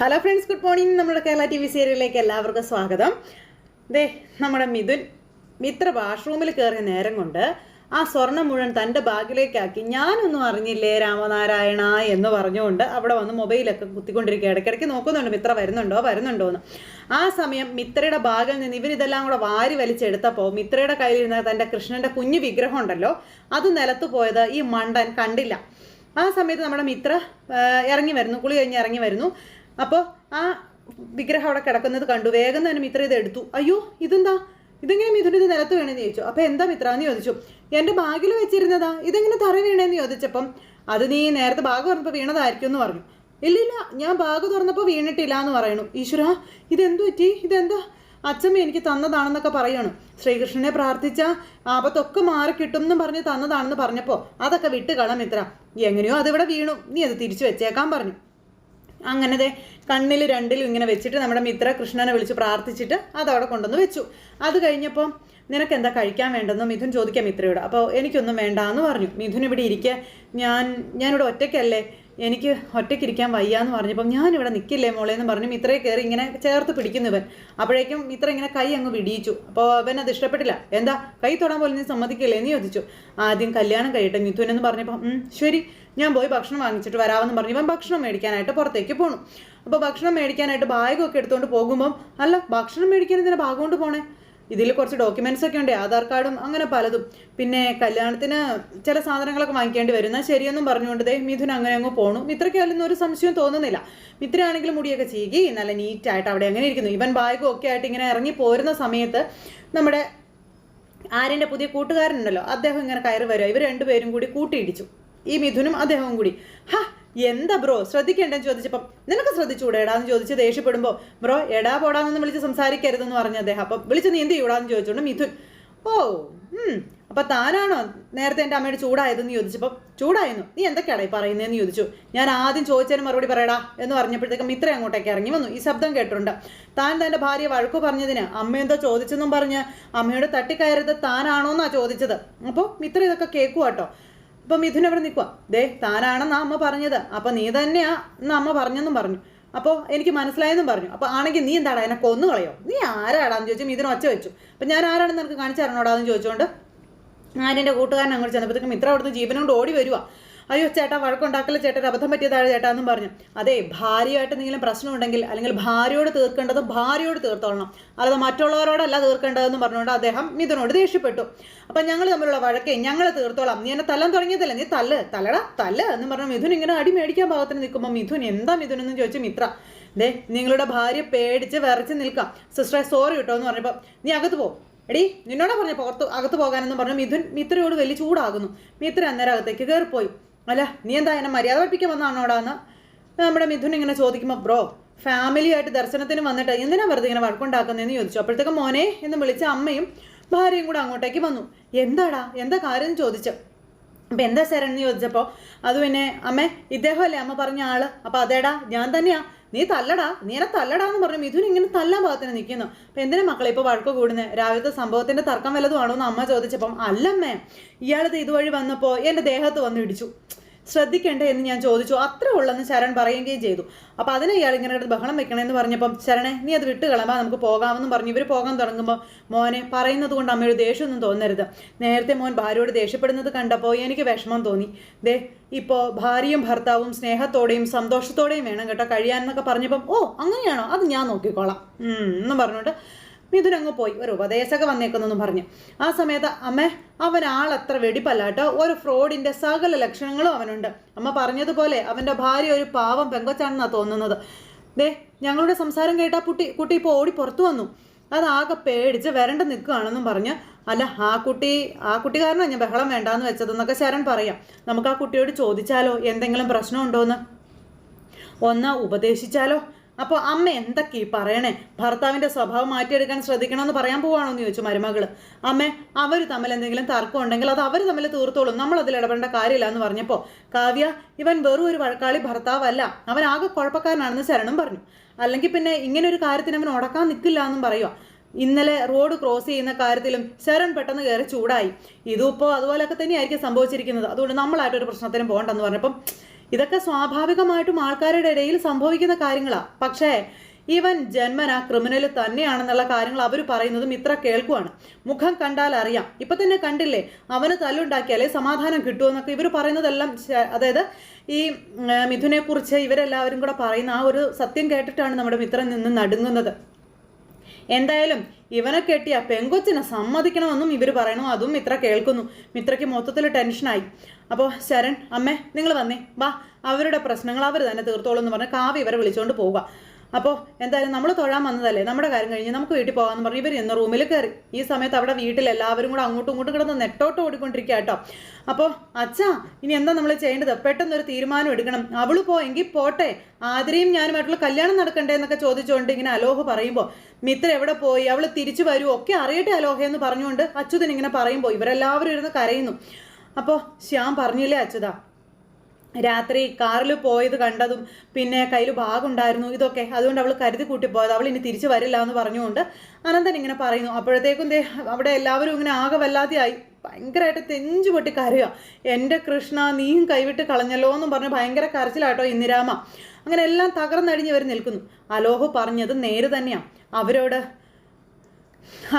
Hello friends good morning നമ്മുടെ Kerala T V സീരിയലിലേക്ക് എല്ലാവർക്കും സ്വാഗതം. ദേ നമ്മുടെ മിഥുൻ മിത്ര വാഷ്റൂമിൽ കയറിയ നേരം കൊണ്ട് ആ സ്വർണം മുഴുവൻ തന്റെ ബാഗിലേക്കാക്കി ഞാനൊന്നും അറിഞ്ഞില്ലേ രാമനാരായണ? എന്ന് പറഞ്ഞുകൊണ്ട് അവിടെ വന്ന് മൊബൈലൊക്കെ കുത്തിക്കൊണ്ടിരിക്കുക ഇടയ്ക്കിടയ്ക്ക് നോക്കുന്നുണ്ട് മിത്ര വരുന്നുണ്ടോ? വരുന്നുണ്ടോ? എന്ന്. ആ സമയം മിത്രയുടെ ബാഗിൽ നിന്ന് ഇവരിതെല്ലാം കൂടെ വാരി വലിച്ചെടുത്തപ്പോൾ മിത്രയുടെ കയ്യിലിരുന്ന തന്റെ കൃഷ്ണന്റെ കുഞ്ഞു വിഗ്രഹം ഉണ്ടല്ലോ അത് നിലത്ത് പോയത് ഈ മണ്ടൻ കണ്ടില്ല. ആ സമയത്ത് നമ്മുടെ മിത്ര ഇറങ്ങി വരുന്നു കുളി കഴിഞ്ഞ് ഇറങ്ങി വരുന്നു. അപ്പോൾ ആ വിഗ്രഹം അവിടെ കിടക്കുന്നത് കണ്ടു. വേഗം തന്നെ മിത്ര ഇത് എടുത്തു. അയ്യോ ഇതെന്താ? ഇതെങ്ങനെ മിഥുൻ ഇത് നിലത്ത് വീണെന്ന് ചോദിച്ചു. അപ്പോൾ എന്താ മിത്ര എന്ന് ചോദിച്ചു. എന്റെ ബാഗിൽ വെച്ചിരുന്നതാ. ഇതെങ്ങനെ തറ വീണേന്ന് ചോദിച്ചപ്പം അത് നീ നേരത്തെ ബാഗ് തുറന്നപ്പോൾ വീണതായിരിക്കും എന്ന് പറഞ്ഞു. ഇല്ലില്ല ഞാൻ ബാഗ് തുറന്നപ്പോൾ വീണിട്ടില്ല എന്ന് പറയണു ഈശ്വര ഇതെന്തു പറ്റി? ഇതെന്താ? അച്ഛമ്മ എനിക്ക് തന്നതാണെന്നൊക്കെ പറയണു. ശ്രീകൃഷ്ണനെ പ്രാർത്ഥിച്ച ആപത്തൊക്കെ മാറി കിട്ടും എന്നും പറഞ്ഞ് തന്നതാണെന്ന് പറഞ്ഞപ്പോൾ അതൊക്കെ വിട്ട് കളം ഇത്ര എങ്ങനെയോ അതിവിടെ വീണു. നീ അത് തിരിച്ചു വെച്ചേക്കാൻ പറഞ്ഞു. അങ്ങനത്തെ കണ്ണിൽ രണ്ടിലും ഇങ്ങനെ വെച്ചിട്ട് നമ്മുടെ മിത്ര കൃഷ്ണനെ വിളിച്ച് പ്രാർത്ഥിച്ചിട്ട് അതവിടെ കൊണ്ടുവന്ന് വെച്ചു. അത് കഴിഞ്ഞപ്പോൾ നിനക്ക് എന്താ കഴിക്കാൻ വേണ്ടെന്ന്? മിഥുൻ ചോദിക്കാം മിത്രയോട്. അപ്പോൾ എനിക്കൊന്നും വേണ്ട എന്ന് പറഞ്ഞു. മിഥുൻ ഇവിടെ ഇരിക്കുക ഞാൻ ഞാനിവിടെ ഒറ്റയ്ക്കല്ലേ? എനിക്ക് ഒറ്റയ്ക്കിരിക്കാൻ വയ്യാന്ന് പറഞ്ഞപ്പം ഞാനിവിടെ നിൽക്കില്ലേ മോളെ എന്ന് പറഞ്ഞു ഇത്രേ കയറി ഇങ്ങനെ ചേർത്ത് പിടിക്കുന്നവൻ അപ്പോഴേക്കും ഇത്ര ഇങ്ങനെ കൈ അങ്ങ് വിടിയിച്ചു. അപ്പോൾ അവൻ അത് ഇഷ്ടപ്പെട്ടില്ല. എന്താ? കൈ തൊടാൻ പോലും നീ സമ്മതിക്കില്ലേ എന്ന് ചോദിച്ചു. ആദ്യം കല്യാണം കഴിയട്ടെ മിഥുൻ എന്ന് പറഞ്ഞപ്പം ശരി. ഞാൻ പോയി ഭക്ഷണം വാങ്ങിച്ചിട്ട് വരാമെന്ന് പറഞ്ഞു ഇവൻ ഭക്ഷണം മേടിക്കാനായിട്ട് പുറത്തേക്ക് പോണു. അപ്പോൾ ഭക്ഷണം മേടിക്കാനായിട്ട് ബാഗൊക്കെ എടുത്തുകൊണ്ട് പോകുമ്പം അല്ല ഭക്ഷണം മേടിക്കാൻ ഇതിനെ ബാഗ് കൊണ്ട് പോണേ? ഇതിൽ കുറച്ച് ഡോക്യുമെന്റ്സ് ഒക്കെ ഉണ്ട് ആധാർ കാർഡും അങ്ങനെ പലതും. പിന്നെ കല്യാണത്തിന് ചില സാധനങ്ങളൊക്കെ വാങ്ങിക്കേണ്ടി വരും. എന്നാൽ ശരിയെന്നും പറഞ്ഞുകൊണ്ട് മിഥുൻ അങ്ങനെ അങ്ങ് പോണു. മിത്രയ്ക്ക് ഒരു സംശയം തോന്നുന്നില്ല. മിത്രയാണെങ്കിലും മുടിയൊക്കെ ചീകി നല്ല നീറ്റായിട്ട് അവിടെ അങ്ങനെ ഇരിക്കുന്നു. ഇവൻ ബാഗും ഒക്കെ ആയിട്ട് ഇങ്ങനെ ഇറങ്ങി പോരുന്ന സമയത്ത് നമ്മുടെ ആര്യന്റെ പുതിയ കൂട്ടുകാരനുണ്ടല്ലോ അദ്ദേഹം ഇങ്ങനെ കയറി വരിക. ഇവർ രണ്ടുപേരും കൂടി കൂട്ടിയിടിച്ചു. ഈ മിഥുനും അദ്ദേഹവും കൂടി. ഹാ എന്താ ബ്രോ? ശ്രദ്ധിക്കേണ്ടെന്ന് ചോദിച്ചപ്പം നിനക്ക് ശ്രദ്ധിച്ചുകൂടെ എടാന്ന് ചോദിച്ച് ദേഷ്യപ്പെടുമ്പോൾ ബ്രോ എടാ പോടാന്നൊന്നും വിളിച്ച് സംസാരിക്കരുതെന്ന് പറഞ്ഞു അദ്ദേഹം. അപ്പം വിളിച്ച് നീ ചെയ്യൂടാന്ന്? ചോദിച്ചോണ്ട് മിഥുൻ ഓ അപ്പൊ താനാണോ നേരത്തെ എന്റെ അമ്മയുടെ ചൂടായതെന്ന് ചോദിച്ചപ്പോൾ ചൂടായിരുന്നു നീ എന്തൊക്കെയാണ് ഈ പറയുന്നതെന്ന് ചോദിച്ചു. ഞാൻ ആദ്യം ചോദിച്ചതിന് മറുപടി പറയടാ എന്ന് പറഞ്ഞപ്പോഴത്തേക്കും മിത്ര അങ്ങോട്ടേക്ക് ഇറങ്ങി വന്നു. ഈ ശബ്ദം കേട്ടിട്ടുണ്ട്. താൻ തന്റെ ഭാര്യ വഴക്കു പറഞ്ഞതിന് അമ്മ എന്തോ ചോദിച്ചെന്നും പറഞ്ഞ് അമ്മയോട് തട്ടിക്കയറത് താനാണോന്നാ ചോദിച്ചത്. അപ്പോൾ മിത്ര ഇതൊക്കെ കേൾക്കുക കേട്ടോ അപ്പൊ മിഥുൻ അവിടെ നിൽക്കുക ദേ താനാണെന്ന് അമ്മ പറഞ്ഞത്. അപ്പൊ നീ തന്നെയാ എന്ന് അമ്മ പറഞ്ഞെന്നും പറഞ്ഞു. അപ്പോൾ എനിക്ക് മനസ്സിലായെന്നും പറഞ്ഞു. അപ്പോൾ ആണെങ്കിൽ നീ എന്താടാ എന്നെ കൊന്നു കളയോ നീ ആരാടാന്ന് ചോദിച്ചു മിഥുൻ ഒച്ച വെച്ചു. അപ്പം ഞാൻ ആരാണെന്ന് നിനക്ക് കാണിച്ചു തരണോടാന്ന് ചോദിച്ചുകൊണ്ട് ആര്യന്റെ കൂട്ടുകാരൻ അങ്ങോട്ട് ചെന്നപ്പോഴത്തേക്കും മിത്ര അവിടുന്ന് ജീവനോട് ഓടി വരുവാ. അയ്യോ ചേട്ടാ വഴക്കുണ്ടാക്കൽ ചേട്ടൻ അബദ്ധം പറ്റിയതാണ് ചേട്ടാ എന്നും പറഞ്ഞു. അതെ ഭാര്യയായിട്ട് എന്തെങ്കിലും പ്രശ്നമുണ്ടെങ്കിൽ അല്ലെങ്കിൽ ഭാര്യയോട് തീർക്കേണ്ടത് ഭാര്യയോട് തീർത്തോളണം. അല്ലാതെ മറ്റുള്ളവരോടല്ല തീർക്കേണ്ടതെന്ന് പറഞ്ഞുകൊണ്ട് അദ്ദേഹം മിഥുനോട് ദേഷ്യപ്പെട്ടു. അപ്പം ഞങ്ങൾ തമ്മിലുള്ള വഴക്കേ ഞങ്ങൾ തീർത്തോളാം. നീ എന്നെ തല്ലാൻ തുടങ്ങിയതല്ല? നീ തല്ല് തല്ലടാ തല്ല് എന്ന് പറഞ്ഞു മിഥുൻ ഇങ്ങനെ അടി മേടിക്കാൻ ഭാഗത്തിന് നിൽക്കുമ്പോൾ മിഥുൻ എന്താ മിഥുൻ എന്ന് ചോദിച്ചു മിത്ര. ദേ നിങ്ങളുടെ ഭാര്യ പേടിച്ച് വിറച്ച് നിൽക്കാം. സിസ്റ്ററെ സോറി കിട്ടോ എന്ന് പറഞ്ഞപ്പോൾ നീ അകത്ത് പോ. എടി നിന്നോടാ പറഞ്ഞ പുറത്ത് അകത്ത് പോകാനെന്ന് പറഞ്ഞു മിഥുൻ മിത്രയോട് വലിയ ചൂടാകുന്നു. മിത്ര അന്നേരം അകത്തേക്ക് കയറിപ്പോയി അല്ല നീ എന്താ എന്നെ മര്യാദ പഠിപ്പിക്കാൻ വന്നാണോടാന്ന് നമ്മുടെ മിഥുൻ ഇങ്ങനെ ചോദിക്കുമ്പോൾ ബ്രോ ഫാമിലി ആയിട്ട് ദർശനത്തിന് വന്നിട്ട് എന്തിനാ വെറുതെ ഇങ്ങനെ വഴക്കുണ്ടാക്കുന്നതെന്ന് ചോദിച്ചു. അപ്പോഴത്തേക്ക് മോനെ എന്ന് വിളിച്ച അമ്മയും ഭാര്യയും കൂടെ അങ്ങോട്ടേക്ക് വന്നു. എന്താടാ എന്താ കാര്യം? ചോദിച്ചു. അപ്പം എന്താ ശരൺ? എന്ന് ചോദിച്ചപ്പോൾ അത് പിന്നെ അമ്മേ ഇദ്ദേഹമല്ലേ? അമ്മ പറഞ്ഞ ആൾ. അപ്പം അതേടാ ഞാൻ തന്നെയാ. നീ തല്ലടാ നീ എന്നെ തല്ലടാ എന്ന് പറഞ്ഞു. മിഥുൻ ഇങ്ങനെ തല്ലാൻ ഭാഗത്തിന് നിൽക്കുന്നു അപ്പം എന്തിനാ മക്കളെ ഇപ്പോൾ വഴക്ക് കൂടുന്നത് രാവിലത്തെ സംഭവത്തിന്റെ തർക്കം വല്ലതും ആണോ എന്ന് അമ്മ ചോദിച്ചപ്പം അല്ലമ്മേ ഇയാളത് ഇതുവഴി വന്നപ്പോൾ എന്റെ ദേഹത്ത് വന്ന് ഇടിച്ചു. ശ്രദ്ധിക്കണ്ടേ എന്ന് ഞാൻ ചോദിച്ചു. അത്ര ഉള്ളെന്ന് ശരൺ പറയുകയും ചെയ്തു. അപ്പോൾ അതിനെ ഇയാൾ ഇങ്ങനെ എടുത്ത് ബഹളം വെക്കണമെന്ന് പറഞ്ഞപ്പം ശരണേ നീ അത് വിട്ട് കളമ്പാ നമുക്ക് പോകാമെന്ന് പറഞ്ഞു. ഇവർ പോകാൻ തുടങ്ങുമ്പോൾ മോനെ പറയുന്നത് കൊണ്ട് അമ്മയോട് ദേഷ്യമൊന്നും തോന്നരുത്. നേരത്തെ മോൻ ഭാര്യയോട് ദേഷ്യപ്പെടുന്നത് കണ്ടപ്പോൾ എനിക്ക് വിഷമം തോന്നി. ദേ ഇപ്പോൾ ഭാര്യയും ഭർത്താവും സ്നേഹത്തോടെയും സന്തോഷത്തോടെയും വേണം കേട്ടോ കഴിയാൻ എന്നൊക്കെ പറഞ്ഞപ്പം ഓ അങ്ങനെയാണോ? അത് ഞാൻ നോക്കിക്കോളാം. എന്നും പറഞ്ഞുകൊണ്ട് മിഥുൻ അങ്ങ് പോയി ഒരു ഉപദേശമൊക്കെ വന്നേക്കുന്നു പറഞ്ഞു. ആ സമയത്ത് അമ്മ അവൻ ആളത്ര വെടിപ്പല്ലാട്ടോ ഒരു ഫ്രോഡിന്റെ സകല ലക്ഷണങ്ങളും അവനുണ്ട്. അമ്മ പറഞ്ഞതുപോലെ അവന്റെ ഭാര്യ ഒരു പാവം പെങ്കൊച്ചാണെന്നാണ് തോന്നുന്നത്. ദേ ഞങ്ങളുടെ സംസാരം കേട്ടാ കുട്ടി കുട്ടി ഇപ്പോൾ ഓടി പുറത്തു വന്നു. അതാകെ പേടിച്ച് വരണ്ട നിൽക്കുകയാണെന്നും പറഞ്ഞ് അല്ല ആ കുട്ടി ആ കുട്ടി കാരണം ഞാൻ ബഹളം വേണ്ടാന്ന് വെച്ചതെന്നൊക്കെ ശരൺ പറയാം. നമുക്ക് ആ കുട്ടിയോട് ചോദിച്ചാലോ? എന്തെങ്കിലും പ്രശ്നമുണ്ടോന്ന്? ഒന്ന് ഉപദേശിച്ചാലോ? അപ്പോൾ അമ്മ എന്തൊക്കെ ഈ പറയണേ? ഭർത്താവിന്റെ സ്വഭാവം മാറ്റിയെടുക്കാൻ ശ്രദ്ധിക്കണമെന്ന് പറയാൻ പോവാണോ എന്ന് ചോദിച്ചു മരുമകൾ അമ്മ അവർ തമ്മിൽ എന്തെങ്കിലും തർക്കം ഉണ്ടെങ്കിൽ അത് അവർ തമ്മിൽ തീർത്തോളും. നമ്മൾ അതിൽ ഇടപെടേണ്ട കാര്യമില്ല എന്ന് പറഞ്ഞപ്പോൾ കാവ്യ ഇവൻ വെറും ഒരു വഴക്കാളി ഭർത്താവല്ല. അവൻ ആകെ കുഴപ്പക്കാരനാണെന്ന് ശരണം പറഞ്ഞു. അല്ലെങ്കിൽ പിന്നെ ഇങ്ങനെ ഒരു കാര്യത്തിന് അവൻ ഉടക്കാൻ നിൽക്കില്ല എന്നും പറയുക ഇന്നലെ റോഡ് ക്രോസ് ചെയ്യുന്ന കാര്യത്തിലും ശരൺ പെട്ടെന്ന് കയറി ചൂടായി. ഇതും ഇപ്പോൾ അതുപോലെയൊക്കെ തന്നെയായിരിക്കും സംഭവിച്ചിരിക്കുന്നത്. അതുകൊണ്ട് നമ്മളായിട്ടൊരു പ്രശ്നത്തിനും പോകണ്ടെന്ന് പറഞ്ഞപ്പം ഇതൊക്കെ സ്വാഭാവികമായിട്ടും ആൾക്കാരുടെ ഇടയിൽ സംഭവിക്കുന്ന കാര്യങ്ങളാണ് പക്ഷേ ഇവൻ ജന്മന ക്രിമിനൽ തന്നെയാണെന്നുള്ള കാര്യങ്ങൾ അവർ പറയുന്നതും ഇത്ര കേൾക്കുവാണ്. മുഖം കണ്ടാൽ അറിയാം. ഇപ്പൊ തന്നെ കണ്ടില്ലേ അവന് തല്ലുണ്ടാക്കിയാലേ സമാധാനം കിട്ടുമെന്നൊക്കെ ഇവർ പറയുന്നതെല്ലാം അതായത് ഈ മിഥുനെ കുറിച്ച് ഇവരെല്ലാവരും കൂടെ പറയുന്ന ആ ഒരു സത്യം കേട്ടിട്ടാണ് നമ്മുടെ മിത്രൻ നിന്ന് നടുങ്ങുന്നത്. എന്തായാലും ഇവനെ കെട്ടിയ പെങ്കൊച്ചിനെ സമ്മതിക്കണമെന്നും ഇവർ പറയണു അതും മിത്ര കേൾക്കുന്നു. മിത്രയ്ക്ക് മൊത്തത്തിൽ ടെൻഷനായി അപ്പോൾ ശരൺ അമ്മേ നിങ്ങൾ വന്നേ. വാ അവരുടെ പ്രശ്നങ്ങൾ അവർ തന്നെ തീർത്തോളൂ എന്ന് പറഞ്ഞ് കാവ്യ ഇവരെ വിളിച്ചുകൊണ്ട് പോവുക. അപ്പോൾ എന്തായാലും നമ്മൾ തൊഴാൻ വന്നതല്ലേ? നമ്മുടെ കാര്യം കഴിഞ്ഞ് നമുക്ക് വീട്ടിൽ പോകാമെന്ന് പറഞ്ഞ് ഇവർ ഇന്ന് റൂമിൽ കയറി. ഈ സമയത്ത് അവിടെ വീട്ടിൽ എല്ലാവരും കൂടെ അങ്ങോട്ടും ഇങ്ങോട്ടും കിടന്ന് നെട്ടോട്ട് ഓടിക്കൊണ്ടിരിക്കുക കേട്ടോ. അപ്പോൾ അച്ഛാ ഇനി എന്താ നമ്മൾ ചെയ്യേണ്ടത്? പെട്ടെന്നൊരു തീരുമാനം എടുക്കണം. അവൾ പോയെങ്കിൽ പോട്ടെ. ആതിരയും ഞാനുമായിട്ടുള്ള കല്യാണം നടക്കണ്ടേ എന്നൊക്കെ ചോദിച്ചുകൊണ്ട് ഇങ്ങനെ അലോഹ പറയുമ്പോൾ മിത്ര എവിടെ പോയി? അവൾ തിരിച്ചു വരുമോ ഒക്കെ അറിയട്ടെ അലോഹ എന്ന് പറഞ്ഞുകൊണ്ട് അച്യുതൻ ഇങ്ങനെ പറയുമ്പോൾ ഇവരെല്ലാവരും ഇരുന്ന് കരയുന്നു. അപ്പോൾ ശ്യാം പറഞ്ഞില്ലേ അച്യുത? രാത്രി കാറിൽ പോയത് കണ്ടതും പിന്നെ കയ്യിൽ ബാഗുണ്ടായിരുന്നു ഇതൊക്കെ. അതുകൊണ്ട് അവൾ കരുതി കൂട്ടിപ്പോയത്. അവൾ ഇനി തിരിച്ചു വരില്ല എന്ന് പറഞ്ഞുകൊണ്ട് അനന്തൻ ഇങ്ങനെ പറയുന്നു. അപ്പോഴത്തേക്കും ദേ അവിടെ എല്ലാവരും ഇങ്ങനെ ആകെ വല്ലാതെയായി. ഭയങ്കരമായിട്ട് തെഞ്ചു പൊട്ടി കരയുക. എന്റെ കൃഷ്ണ നീയും കൈവിട്ട് കളഞ്ഞല്ലോ എന്നും പറഞ്ഞ് ഭയങ്കര കരച്ചിലാട്ടോ ഇന്ദിരാമ അങ്ങനെ എല്ലാം തകർന്നടിഞ്ഞ് വരെ നിൽക്കുന്നു. അലോഹ പറഞ്ഞത് നേര് തന്നെയാണ് അവരോട്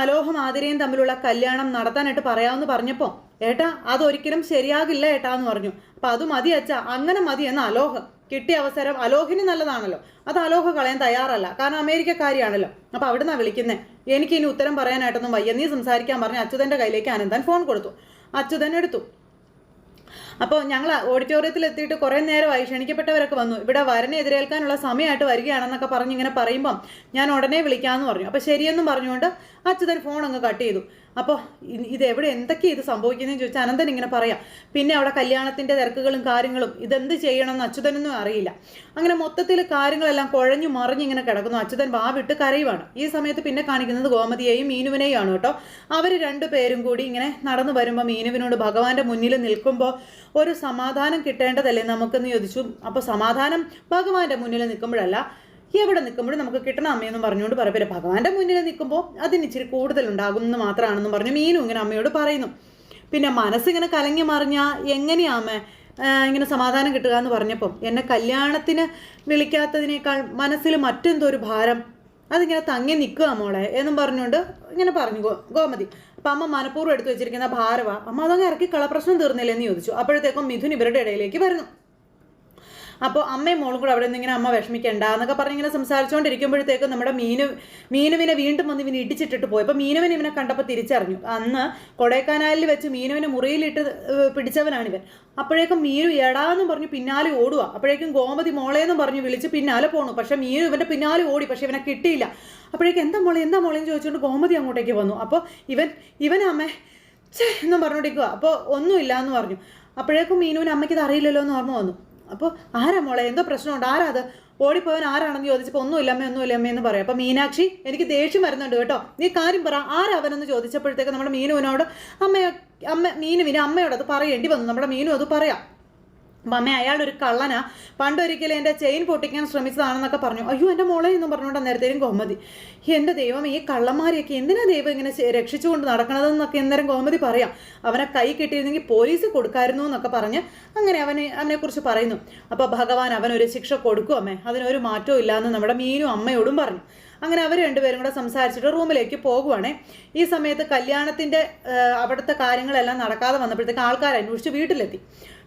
അലോഹം ആതിരയും തമ്മിലുള്ള കല്യാണം നടത്താനായിട്ട് പറയാമെന്ന് പറഞ്ഞപ്പോൾ ഏട്ടാ അതൊരിക്കലും ശരിയാകില്ല ഏട്ടാ എന്ന് പറഞ്ഞു. അപ്പൊ അത് മതി അച്ഛ അങ്ങനെ മതി എന്ന അലോഹ. കിട്ടിയ അവസരം അലോഹിന് നല്ലതാണല്ലോ. അത് അലോഹ കളയാൻ തയ്യാറല്ല. കാരണം അമേരിക്കക്കാരിയാണല്ലോ. അപ്പൊ അവിടുന്ന് വിളിക്കുന്നത് എനിക്ക് ഇനി ഉത്തരം പറയാനായിട്ടൊന്നും വയ്യ. നീ സംസാരിക്കാൻ പറഞ്ഞ് അച്യുതന്റെ കയ്യിലേക്ക് അനന്തൻ ഫോൺ കൊടുത്തു. അച്യുതൻ എടുത്തു. അപ്പോൾ ഞങ്ങൾ ഓഡിറ്റോറിയത്തിൽ എത്തിയിട്ട് കുറേ നേരമായി ക്ഷണിക്കപ്പെട്ടവരൊക്കെ വന്നു. ഇവിടെ വരനെ എതിരേൽക്കാനുള്ള സമയമായിട്ട് വരികയാണെന്നൊക്കെ പറഞ്ഞ് ഇങ്ങനെ പറയുമ്പം ഞാൻ ഉടനെ വിളിക്കാമെന്ന് പറഞ്ഞു. അപ്പോൾ ശരിയെന്നും പറഞ്ഞുകൊണ്ട് അച്യുതൻ ഫോൺ അങ്ങ് കട്ട് ചെയ്തു. അപ്പോൾ ഇത് എവിടെ എന്തൊക്കെയാണ് ഇത് സംഭവിക്കുന്നതെന്ന് ചോദിച്ചാൽ അനന്തൻ ഇങ്ങനെ പറയാം. പിന്നെ അവിടെ കല്യാണത്തിന്റെ തിരക്കുകളും കാര്യങ്ങളും ഇതെന്ത് ചെയ്യണമെന്ന് അച്യുതനൊന്നും അറിയില്ല. അങ്ങനെ മൊത്തത്തിൽ കാര്യങ്ങളെല്ലാം കുഴഞ്ഞു മറിഞ്ഞ് ഇങ്ങനെ കിടക്കുന്നു. അച്യുതൻ വാ വിട്ട് കരയുവാണ്. ഈ സമയത്ത് പിന്നെ കാണിക്കുന്നത് ഗോമതിയെയും മീനുവിനെയും ആണ് കേട്ടോ അവർ രണ്ടുപേരും കൂടി ഇങ്ങനെ നടന്നു വരുമ്പോൾ മീനുവിനോട് ഭഗവാന്റെ മുന്നിൽ നിൽക്കുമ്പോൾ ഒരു സമാധാനം കിട്ടേണ്ടതല്ലേ നമുക്കെന്ന് ചോദിച്ചു. അപ്പോൾ സമാധാനം ഭഗവാന്റെ മുന്നിൽ നിൽക്കുമ്പോഴല്ല എവിടെ നിൽക്കുമ്പോഴും നമുക്ക് കിട്ടണം അമ്മയെന്നും പറഞ്ഞുകൊണ്ട് പറയപ്പോ ഭഗവാന്റെ മുന്നിൽ നിൽക്കുമ്പോൾ അതിന് ഇച്ചിരി കൂടുതലുണ്ടാകും എന്ന് മാത്രമാണെന്നും പറഞ്ഞു മീനും ഇങ്ങനെ അമ്മയോട് പറയുന്നു. പിന്നെ മനസ്സിങ്ങനെ കലങ്ങി മറിഞ്ഞാൽ എങ്ങനെയാ അമ്മ ഇങ്ങനെ സമാധാനം കിട്ടുക എന്ന് പറഞ്ഞപ്പം എന്നെ കല്യാണത്തിന് വിളിക്കാത്തതിനേക്കാൾ മനസ്സിൽ മറ്റെന്തോ ഒരു ഭാരം അതിങ്ങനെ തങ്ങി നിൽക്കുക മോളെ എന്നും പറഞ്ഞുകൊണ്ട് ഇങ്ങനെ പറഞ്ഞു ഗോമതി അപ്പം അമ്മ മനഃപൂർവം എടുത്തു വെച്ചിരിക്കുന്ന ഭാരവാ. അമ്മ അതങ്ങ് ഇറക്കി കളപ്രശ്നം തീർന്നില്ലെന്ന് ചോദിച്ചു. അപ്പോഴത്തേക്കും മിഥുൻ ഇവരുടെ ഇടയിലേക്ക് വരുന്നു. അപ്പോൾ അമ്മയും മോളും കൂടെ അവിടെ നിന്ന് ഇങ്ങനെ അമ്മ വിഷമിക്കണ്ട എന്നൊക്കെ പറഞ്ഞ് ഇങ്ങനെ സംസാരിച്ചുകൊണ്ടിരിക്കുമ്പോഴത്തേക്കും നമ്മുടെ മീനു മീനുവിനെ വീണ്ടും വന്ന് ഇവനെ ഇടിച്ചിട്ടിട്ട് പോയി. അപ്പോൾ മീനുവിനെ ഇവനെ കണ്ടപ്പോൾ തിരിച്ചറിഞ്ഞു. അന്ന് കൊടൈക്കനാലിൽ വെച്ച് മീനുവിനെ മുറിയിലിട്ട് പിടിച്ചവനാണിവൻ. അപ്പോഴേക്കും മീനു എടാന്നും പറഞ്ഞ് പിന്നാലെ ഓടുക അപ്പോഴേക്കും ഗോമതി മോളേന്നും പറഞ്ഞ് വിളിച്ച് പിന്നാലെ പോണു. പക്ഷേ മീനു ഇവന്റെ പിന്നാലെ ഓടി പക്ഷേ ഇവനെ കിട്ടിയില്ല. അപ്പോഴേക്കും എന്താ മോളെ എന്താ മോളെന്ന് ചോദിച്ചുകൊണ്ട് ഗോമതി അങ്ങോട്ടേക്ക് വന്നു. അപ്പോൾ ഇവൻ അമ്മേ ഛേ എന്നും പറഞ്ഞോണ്ടിരിക്കുക അപ്പോൾ ഒന്നുമില്ല എന്ന് പറഞ്ഞു. അപ്പോഴേക്കും മീനുവിന് അമ്മയ്ക്ക് ഇത് അറിയില്ലല്ലോ എന്ന് ഓർമ്മ വന്നു. അപ്പോൾ ആരാ മോളെ? എന്തോ പ്രശ്നമുണ്ട്. ആരാ അത്? ഓടിപ്പോയവൻ ആരാണെന്ന് ചോദിച്ചപ്പോൾ ഒന്നുമില്ല അമ്മ ഒന്നുമില്ല അമ്മ എന്ന് പറയും. അപ്പോൾ മീനാക്ഷി എനിക്ക് ദേഷ്യം വരുന്നുണ്ട് കേട്ടോ. നീ കാര്യം പറ. ആരവനെന്ന് ചോദിച്ചപ്പോഴത്തേക്ക് നമ്മുടെ മീനുവിനോട് അമ്മയോ അമ്മ മീനുവിന് അമ്മയോട് അത് പറയേണ്ടി വന്നു. നമ്മുടെ മീനു അത് പറയാം. അയാൾ അയാളൊരു കള്ളനാ. പണ്ടൊരിക്കലും എന്റെ ചെയിൻ പൊട്ടിക്കാൻ ശ്രമിച്ചതാണെന്നൊക്കെ പറഞ്ഞു. അയ്യോ എന്റെ മോളെ എന്നും പറഞ്ഞുകൊണ്ട് അന്നേരത്തേരും ഗോമതി. എന്റെ ദൈവം ഈ കള്ളന്മാരെയൊക്കെ എന്തിനാ ദൈവം ഇങ്ങനെ രക്ഷിച്ചുകൊണ്ട് നടക്കണതെന്നൊക്കെ എന്നേരം ഗോമതി പറയാം. അവനെ കൈ കിട്ടിയിരുന്നെങ്കിൽ പോലീസ് കൊടുക്കായിരുന്നു എന്നൊക്കെ പറഞ്ഞ് അങ്ങനെ അവനെ അവനെക്കുറിച്ച് പറയുന്നു. അപ്പോൾ ഭഗവാൻ അവനൊരു ശിക്ഷ കൊടുക്കും അമ്മേ. അതിനൊരു മാറ്റവും ഇല്ലാന്ന് നമ്മുടെ മീനും അമ്മയോടും പറഞ്ഞു. അങ്ങനെ അവർ രണ്ടുപേരും കൂടെ സംസാരിച്ചിട്ട് റൂമിലേക്ക് പോകുവാണേ. ഈ സമയത്ത് കല്യാണത്തിന്റെ അവിടുത്തെ കാര്യങ്ങളെല്ലാം നടക്കാതെ വന്നപ്പോഴത്തേക്ക് ആൾക്കാർ അന്വേഷിച്ച് വീട്ടിലെത്തി.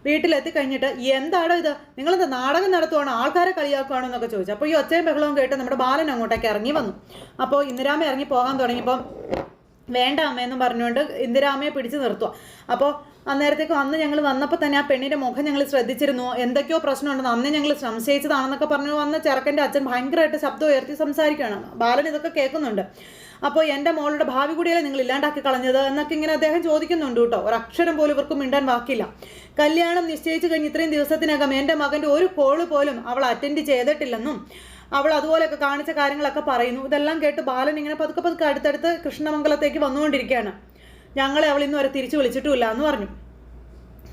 വീട്ടിലെത്തി കഴിഞ്ഞിട്ട് എന്താണോ ഇത്? നിങ്ങളെന്താ നാടകം നടത്തുവാണോ ആൾക്കാരെ കളിയാക്കുവാണോ എന്നൊക്കെ ചോദിച്ചു. അപ്പോൾ ഈ ഒച്ചയും ബഹളവും കേട്ട് നമ്മുടെ ബാലൻ അങ്ങോട്ടേക്ക് ഇറങ്ങി വന്നു. അപ്പോൾ ഇന്ദിരാമ ഇറങ്ങി പോകാൻ തുടങ്ങിയപ്പോൾ വേണ്ട അമ്മയെന്നും പറഞ്ഞുകൊണ്ട് ഇന്ദിരാമയെ പിടിച്ചു നിർത്തുക അപ്പോൾ അന്നേരത്തേക്കും അന്ന് ഞങ്ങൾ വന്നപ്പോൾ തന്നെ ആ പെണ്ണിന്റെ മുഖം ഞങ്ങൾ ശ്രദ്ധിച്ചിരുന്നു. എന്തൊക്കെയോ പ്രശ്നമുണ്ടെന്ന് അന്ന് ഞങ്ങൾ സംശയിച്ചതാണെന്നൊക്കെ പറഞ്ഞു. വന്ന ചെറുക്കന്റെ അച്ഛൻ ഭയങ്കരമായിട്ട് ശബ്ദം ഉയർത്തി സംസാരിക്കുകയാണ്. ബാലൻ ഇതൊക്കെ കേൾക്കുന്നുണ്ട്. അപ്പോൾ എന്റെ മോളുടെ ഭാവി കൂടിയല്ലേ നിങ്ങൾ ഇല്ലാണ്ടാക്കി കളഞ്ഞത് എന്നൊക്കെ ഇങ്ങനെ അദ്ദേഹം ചോദിക്കുന്നുണ്ട് കേട്ടോ. ഒരു അക്ഷരം പോലും ഇവർക്ക് മിണ്ടാൻ വാക്കില്ല. കല്യാണം നിശ്ചയിച്ചു കഴിഞ്ഞ് ഇത്രയും ദിവസത്തിനകം എന്റെ മകന്റെ ഒരു കോൾ പോലും അവൾ അറ്റൻഡ് ചെയ്തിട്ടില്ലെന്നും അവൾ അതുപോലെയൊക്കെ കാണിച്ച കാര്യങ്ങളൊക്കെ പറയുന്നു. ഇതെല്ലാം കേട്ട് ബാലൻ ഇങ്ങനെ പതുക്കെ പതുക്കെ അടുത്തടുത്ത് കൃഷ്ണമംഗലത്തേക്ക് വന്നുകൊണ്ടിരിക്കുകയാണ്. ഞങ്ങളെ അവൾ ഇന്ന് വരെ തിരിച്ചു വിളിച്ചിട്ടുമില്ല എന്ന് പറഞ്ഞു.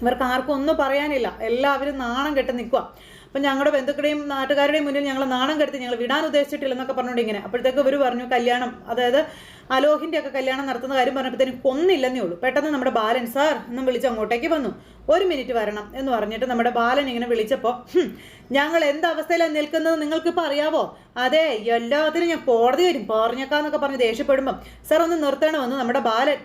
ഇവർക്ക് ആർക്കും ഒന്നും പറയാനില്ല. എല്ലാവരും നാണം കെട്ട് നിൽക്കുക അപ്പം ഞങ്ങളുടെ ബന്ധുക്കളുടെയും നാട്ടുകാരുടെയും മുന്നിൽ ഞങ്ങൾ നാണം കെടുത്തി ഞങ്ങൾ വിടാൻ ഉദ്ദേശിച്ചിട്ടില്ല എന്നൊക്കെ പറഞ്ഞുകൊണ്ട് ഇങ്ങനെ. അപ്പോഴത്തേക്ക് ഇവർ പറഞ്ഞു കല്യാണം അതായത് അലോഹിന്റെ ഒക്കെ കല്യാണം നടത്തുന്ന കാര്യം പറഞ്ഞപ്പോഴത്തേനും കൊന്നില്ലെന്നേ ഉള്ളൂ. പെട്ടെന്ന് നമ്മുടെ ബാലൻ സാർ എന്നും വിളിച്ച് അങ്ങോട്ടേക്ക് വന്നു. ഒരു മിനിറ്റ് വരണം എന്ന് പറഞ്ഞിട്ട് നമ്മുടെ ബാലൻ ഇങ്ങനെ വിളിച്ചപ്പോൾ ഞങ്ങൾ എന്ത് അവസ്ഥയിലാണ് നിൽക്കുന്നത് നിങ്ങൾക്കിപ്പോൾ അറിയാവോ? അതെ എല്ലാത്തിനും ഞാൻ കോടതി വരും പറഞ്ഞേക്കാന്നൊക്കെ പറഞ്ഞ് ദേഷ്യപ്പെടുമ്പം സാർ ഒന്ന് നിർത്തണമെന്ന് നമ്മുടെ ബാലൻ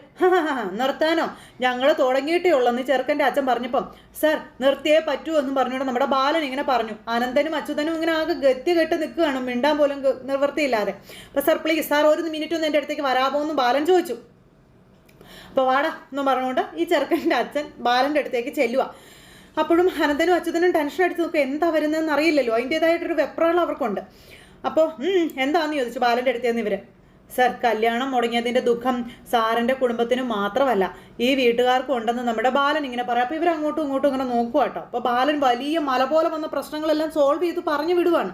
നിർത്താനോ? ഞങ്ങൾ തുടങ്ങിയിട്ടേ ഉള്ളെന്ന് ചെറുക്കന്റെ അച്ഛൻ പറഞ്ഞപ്പം സാർ നിർത്തിയേ പറ്റൂ എന്നും പറഞ്ഞുകൊണ്ട് നമ്മുടെ ബാലൻ ഇങ്ങനെ പറഞ്ഞു. അനന്തനും അച്യുതനും ഇങ്ങനെ ആകെ ഗത്തി കെട്ട് നിൽക്കുകയാണ് മിണ്ടാൻ പോലും നിവൃത്തിയില്ലാതെ. അപ്പം സാർ പ്ലീസ് സാർ ഒരു മിനിറ്റ് ഒന്ന് എന്റെ അടുത്തേക്ക് വരാമോ എന്നും ബാലൻ ചോദിച്ചു. അപ്പോൾ വാടാ എന്ന് പറഞ്ഞുകൊണ്ട് ഈ ചെറുക്കന്റെ അച്ഛൻ ബാലന്റെ അടുത്തേക്ക് ചെല്ലുക അപ്പോഴും അനന്തനും അച്യുതനും ടെൻഷൻ അടിച്ച് നോക്കുക എന്താ വരുന്നതെന്ന് അറിയില്ലല്ലോ. അതിന്റേതായിട്ടൊരു വെപ്രാളം അവർക്കുണ്ട്. അപ്പോൾ എന്താണെന്ന് ചോദിച്ചു ബാലന്റെ അടുത്തേന്ന് ഇവർ സർ കല്യാണം മുടങ്ങിയതിന്റെ ദുഃഖം സാറിന്റെ കുടുംബത്തിന് മാത്രമല്ല ഈ വീട്ടുകാർക്കും ഉണ്ടെന്ന് നമ്മുടെ ബാലൻ ഇങ്ങനെ പറയാം. അപ്പോൾ ഇവർ അങ്ങോട്ടും ഇങ്ങോട്ടും ഇങ്ങനെ നോക്കുക കേട്ടോ അപ്പോൾ ബാലൻ വലിയ മല പോലെ വന്ന പ്രശ്നങ്ങളെല്ലാം സോൾവ് ചെയ്ത് പറഞ്ഞു വിടുവാണ്.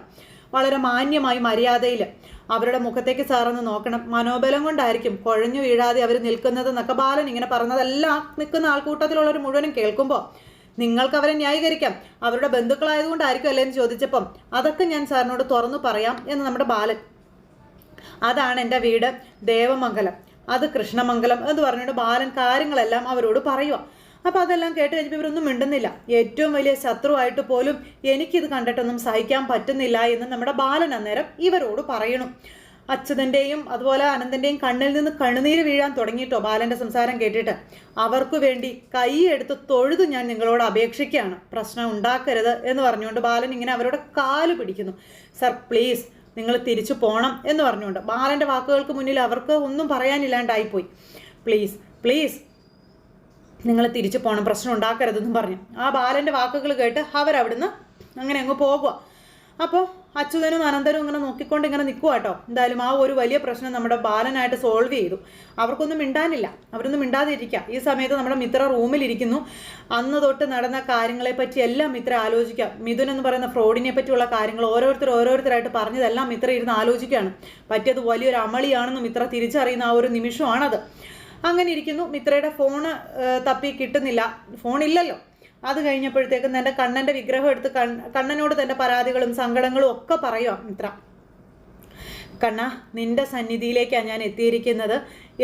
വളരെ മാന്യമായി മര്യാദയിൽ അവരുടെ മുഖത്തേക്ക് സാറൊന്ന് നോക്കണം. മനോബലം കൊണ്ടായിരിക്കും കുഴഞ്ഞു വീഴാതെ അവർ നിൽക്കുന്നത് എന്നൊക്കെ ബാലൻ ഇങ്ങനെ പറഞ്ഞതെല്ലാം നിൽക്കുന്ന ആൾക്കൂട്ടത്തിലുള്ളവർ മുഴുവനും കേൾക്കുമ്പോൾ നിങ്ങൾക്ക് അവരെ ന്യായീകരിക്കാം. അവരുടെ ബന്ധുക്കളായതുകൊണ്ടായിരിക്കും അല്ലേ എന്ന് ചോദിച്ചപ്പം അതൊക്കെ ഞാൻ സാറിനോട് തുറന്നു പറയാം എന്ന് നമ്മുടെ ബാലൻ. അതാണ് എന്റെ വീട്. ദേവമംഗലം. അത് കൃഷ്ണമംഗലം എന്ന് പറഞ്ഞുകൊണ്ട് ബാലൻ കാര്യങ്ങളെല്ലാം അവരോട് പറയുക അപ്പോൾ അതെല്ലാം കേട്ട് കഴിഞ്ഞപ്പോൾ ഇവരൊന്നും മിണ്ടുന്നില്ല. ഏറ്റവും വലിയ ശത്രുവായിട്ട് പോലും എനിക്കിത് കണ്ടിട്ടൊന്നും സഹിക്കാൻ പറ്റുന്നില്ല എന്ന് നമ്മുടെ ബാലൻ അന്നേരം ഇവരോട് പറയണു. അച്യുതന്റെയും അതുപോലെ അനന്തന്റെയും കണ്ണിൽ നിന്ന് കണ്ണുനീര് വീഴാൻ തുടങ്ങിയിട്ടോ ബാലന്റെ സംസാരം കേട്ടിട്ട്. അവർക്ക് വേണ്ടി കൈയെടുത്ത് തൊഴുത് ഞാൻ നിങ്ങളോട് അപേക്ഷിക്കുകയാണ്. പ്രശ്നം ഉണ്ടാക്കരുത് എന്ന് പറഞ്ഞുകൊണ്ട് ബാലൻ ഇങ്ങനെ അവരോട് കാൽ പിടിക്കുന്നു. സർ പ്ലീസ് നിങ്ങൾ തിരിച്ചു പോകണം എന്ന് പറഞ്ഞുകൊണ്ട് ബാലന്റെ വാക്കുകൾക്ക് മുന്നിൽ അവർക്ക് ഒന്നും പറയാനില്ലാണ്ടായിപ്പോയി. പ്ലീസ് പ്ലീസ് നിങ്ങൾ തിരിച്ചു പോകണം പ്രശ്നം ഉണ്ടാക്കരുതെന്നും പറഞ്ഞു. ആ ബാലന്റെ വാക്കുകൾ കേട്ട് അവരവിടുന്ന് അങ്ങനെ അങ്ങ് പോകുക അപ്പോൾ അച്യുതനും അനന്തരും ഇങ്ങനെ നോക്കിക്കൊണ്ട് ഇങ്ങനെ നിൽക്കുക കേട്ടോ എന്തായാലും ആ ഒരു വലിയ പ്രശ്നം നമ്മുടെ ബാലനായിട്ട് സോൾവ് ചെയ്തു. അവർക്കൊന്നും മിണ്ടാനില്ല. അവരൊന്നും മിണ്ടാതിരിക്കുക ഈ സമയത്ത് നമ്മുടെ മിത്ര റൂമിലിരിക്കുന്നു. അന്ന് തൊട്ട് നടന്ന കാര്യങ്ങളെ പറ്റി എല്ലാം മിത്ര ആലോചിക്കുക മിഥുൻ എന്ന് പറയുന്ന ഫ്രോഡിനെ പറ്റിയുള്ള കാര്യങ്ങൾ ഓരോരുത്തർ ഓരോരുത്തരായിട്ട് പറഞ്ഞതെല്ലാം മിത്ര ഇരുന്ന് ആലോചിക്കുകയാണ്. പറ്റിയത് വലിയൊരു അമളിയാണെന്ന് മിത്ര തിരിച്ചറിയുന്ന ആ ഒരു നിമിഷമാണത്. അങ്ങനെ ഇരിക്കുന്നു മിത്രയുടെ ഫോണ് തപ്പി കിട്ടുന്നില്ല. ഫോണില്ലല്ലോ അത് കഴിഞ്ഞപ്പോഴത്തേക്കും തന്റെ കണ്ണന്റെ വിഗ്രഹം എടുത്ത് കണ്ണനോട് തന്റെ പരാതികളും സങ്കടങ്ങളും ഒക്കെ പറയുക മിത്ര? കണ്ണ നിന്റെ സന്നിധിയിലേക്കാണ് ഞാൻ എത്തിയിരിക്കുന്നത്.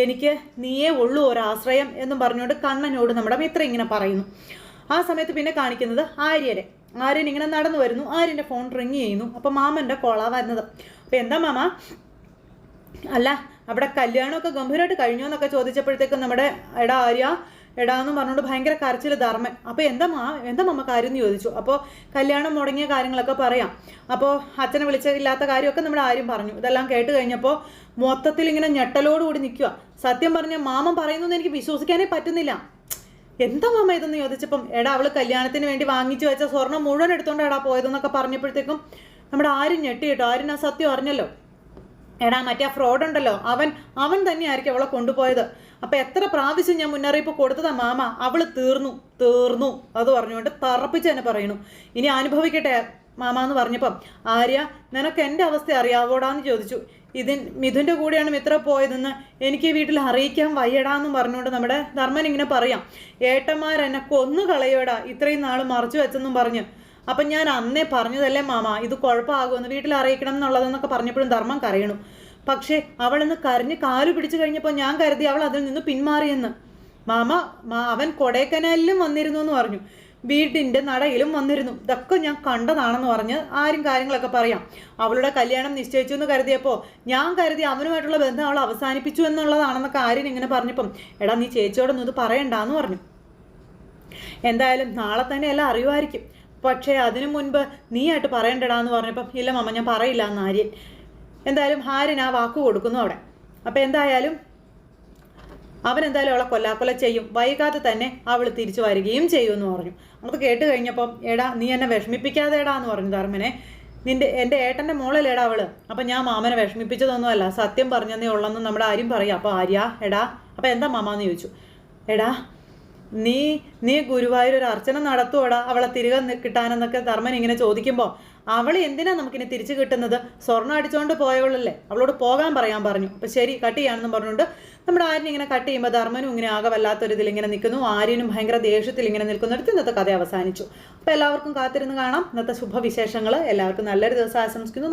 എനിക്ക് നീയേ ഉള്ളൂ ഒരാശ്രയം എന്നും പറഞ്ഞുകൊണ്ട് കണ്ണനോട് നമ്മുടെ മിത്ര ഇങ്ങനെ പറയുന്നു. ആ സമയത്ത് പിന്നെ കാണിക്കുന്നത് ആര്യരെ ആര്യൻ ഇങ്ങനെ നടന്നു വരുന്നു. ആര്യന്റെ ഫോൺ റിങ് ചെയ്യുന്നു. അപ്പോൾ മാമന്റെ കോളാ വരുന്നത്. അപ്പോൾ എന്താ മാമ? അല്ല അവിടെ കല്യാണമൊക്കെ ഗംഭീരമായിട്ട് കഴിഞ്ഞോ എന്നൊക്കെ ചോദിച്ചപ്പോഴത്തേക്കും നമ്മുടെ എടാ ആര്യ എടാ എന്ന് പറഞ്ഞുകൊണ്ട് ഭയങ്കര കരച്ചിൽ ധർമ്മൻ. അപ്പോൾ എന്താ മാ എന്താ മമ്മ കാര്യം എന്ന് ചോദിച്ചു. അപ്പോൾ കല്യാണം മുടങ്ങിയ കാര്യങ്ങളൊക്കെ പറയാം. അപ്പോൾ അച്ഛനെ വിളിച്ചില്ലാത്ത കാര്യമൊക്കെ നമ്മുടെ ആരും പറഞ്ഞു. ഇതെല്ലാം കേട്ട് കഴിഞ്ഞപ്പോൾ മൊത്തത്തിൽ ഇങ്ങനെ ഞെട്ടലോടുകൂടി നിൽക്കുക സത്യം പറഞ്ഞ മാമൻ പറയുന്നൊന്നും എനിക്ക് വിശ്വസിക്കാനേ പറ്റുന്നില്ല. എന്താ മാമ ഇതെന്ന് ചോദിച്ചപ്പം എടാ അവൾ കല്യാണത്തിന് വേണ്ടി വാങ്ങിച്ചു വെച്ച സ്വർണം മുഴുവൻ എടുത്തോണ്ട് എടാ പോയതെന്നൊക്കെ പറഞ്ഞപ്പോഴത്തേക്കും നമ്മുടെ ആരും ഞെട്ടി കേട്ടോ ആരും ആ സത്യം അറിഞ്ഞല്ലോ. എടാ മറ്റേ ആ ഫ്രോഡ് ഉണ്ടല്ലോ അവൻ അവൻ തന്നെയായിരിക്കും അവളെ കൊണ്ടുപോയത്. അപ്പൊ എത്ര പ്രാവശ്യം ഞാൻ മുന്നറിയിപ്പ് കൊടുത്തതാ മാമ? അവൾ തീർന്നു തീർന്നു അത് പറഞ്ഞുകൊണ്ട് തറപ്പിച്ച് തന്നെ പറയണു ഇനി അനുഭവിക്കട്ടെ മാമ എന്ന് പറഞ്ഞപ്പം. ആര്യ നിനക്ക് എന്റെ അവസ്ഥ അറിയാവോടാന്ന് ചോദിച്ചു. ഇതിൻ മിഥുന്റെ കൂടെയാണ് മിത്ര പോയതെന്ന് എനിക്ക് വീട്ടിൽ അറിയിക്കാൻ വയ്യടാന്നും പറഞ്ഞുകൊണ്ട് നമ്മുടെ ധർമ്മൻ ഇങ്ങനെ പറയാം. ഏട്ടന്മാരെന്നെ കൊന്നു കളയോടാ ഇത്രയും നാൾ മറച്ചു വെച്ചെന്നും പറഞ്ഞ്. അപ്പം ഞാൻ അന്നേ പറഞ്ഞതല്ലേ മാമ ഇത് കുഴപ്പമാകുമെന്ന് വീട്ടിൽ അറിയിക്കണം എന്നുള്ളതെന്നൊക്കെ പറഞ്ഞപ്പോഴും ധർമ്മം കരയണു. പക്ഷേ അവളെന്ന് കരഞ്ഞ് കാലു പിടിച്ചു കഴിഞ്ഞപ്പോൾ ഞാൻ കരുതി അവൾ അതിൽ നിന്ന് പിന്മാറിയെന്ന്. മാമ അവൻ കൊടൈക്കനാലിലും വന്നിരുന്നു എന്ന് പറഞ്ഞു. വീടിന്റെ നടയിലും വന്നിരുന്നു. ഇതൊക്കെ ഞാൻ കണ്ടതാണെന്ന് പറഞ്ഞ് ആരും കാര്യങ്ങളൊക്കെ പറയാം. അവളുടെ കല്യാണം നിശ്ചയിച്ചു എന്ന് കരുതിയപ്പോൾ ഞാൻ കരുതി അവനുമായിട്ടുള്ള ബന്ധം അവൾ അവസാനിപ്പിച്ചു എന്നുള്ളതാണെന്നൊക്കെ ആര്യൻ ഇങ്ങനെ പറഞ്ഞപ്പം എടാ നീ ചേച്ചിയോടൊന്നും ഇത് പറയണ്ടെന്ന് പറഞ്ഞു. എന്തായാലും നാളെ തന്നെ എല്ലാം അറിയുമായിരിക്കും. പക്ഷേ അതിനു മുൻപ് നീയായിട്ട് പറയണ്ടടാന്ന് പറഞ്ഞപ്പം ഇല്ല മമ്മ ഞാൻ പറയില്ല എന്ന് ആര്യൻ എന്തായാലും ഹാരൻ ആ വാക്ക് കൊടുക്കുന്നു അവിടെ. അപ്പം എന്തായാലും അവൻ എന്തായാലും അവളെ കൊല്ലാക്കൊല ചെയ്യും. വൈകാതെ തന്നെ അവൾ തിരിച്ചു വരികയും ചെയ്യുമെന്ന് പറഞ്ഞു. അത് കേട്ട് കഴിഞ്ഞപ്പം എടാ നീ എന്നെ വിഷമിപ്പിക്കാതെ എടാ എന്ന് പറഞ്ഞു ധർമ്മനെ. നിന്റെ എന്റെ ഏട്ടന്റെ മോളല്ലേടാ അവൾ? അപ്പം ഞാൻ മാമനെ വിഷമിപ്പിച്ചതൊന്നുമല്ല. സത്യം പറഞ്ഞതേ ഉള്ളെന്ന് നമ്മുടെ ആരും പറയാം. അപ്പോൾ ആര്യ എടാ അപ്പം എന്താ മാമാന്ന് ചോദിച്ചു. എടാ നീ നീ ഗുരുവായൂർ ഒരു അർച്ചന നടത്തുവടാ? അവളെ തിരികെ കിട്ടാനെന്നൊക്കെ ധർമ്മൻ ഇങ്ങനെ ചോദിക്കുമ്പോൾ അവൾ എന്തിനാ നമുക്കിനി തിരിച്ചു കിട്ടുന്നത്? സ്വർണം അടിച്ചുകൊണ്ട് പോയവളല്ലേ? അവളോട് പോകാൻ പറയാൻ പറഞ്ഞു. അപ്പം ശരി കട്ട് ചെയ്യാണെന്നും പറഞ്ഞുകൊണ്ട് നമ്മുടെ ആര്യൻ ഇങ്ങനെ കട്ട് ചെയ്യുമ്പോൾ ധർമ്മനും ഇങ്ങനെ ആകെ വല്ലാത്തൊരു ഇതിൽ ഇങ്ങനെ നിൽക്കുന്നു. ആര്യനും ഭയങ്കര ദേഷ്യത്തിൽ ഇങ്ങനെ നിൽക്കുന്നിടത്ത് ഇന്നത്തെ കഥ അവസാനിച്ചു. അപ്പോൾ എല്ലാവർക്കും കാത്തിരുന്ന് കാണാം. ഇന്നത്തെ ശുഭവിശേഷങ്ങൾ എല്ലാവർക്കും നല്ലൊരു ദിവസം ആശംസിക്കുന്നു.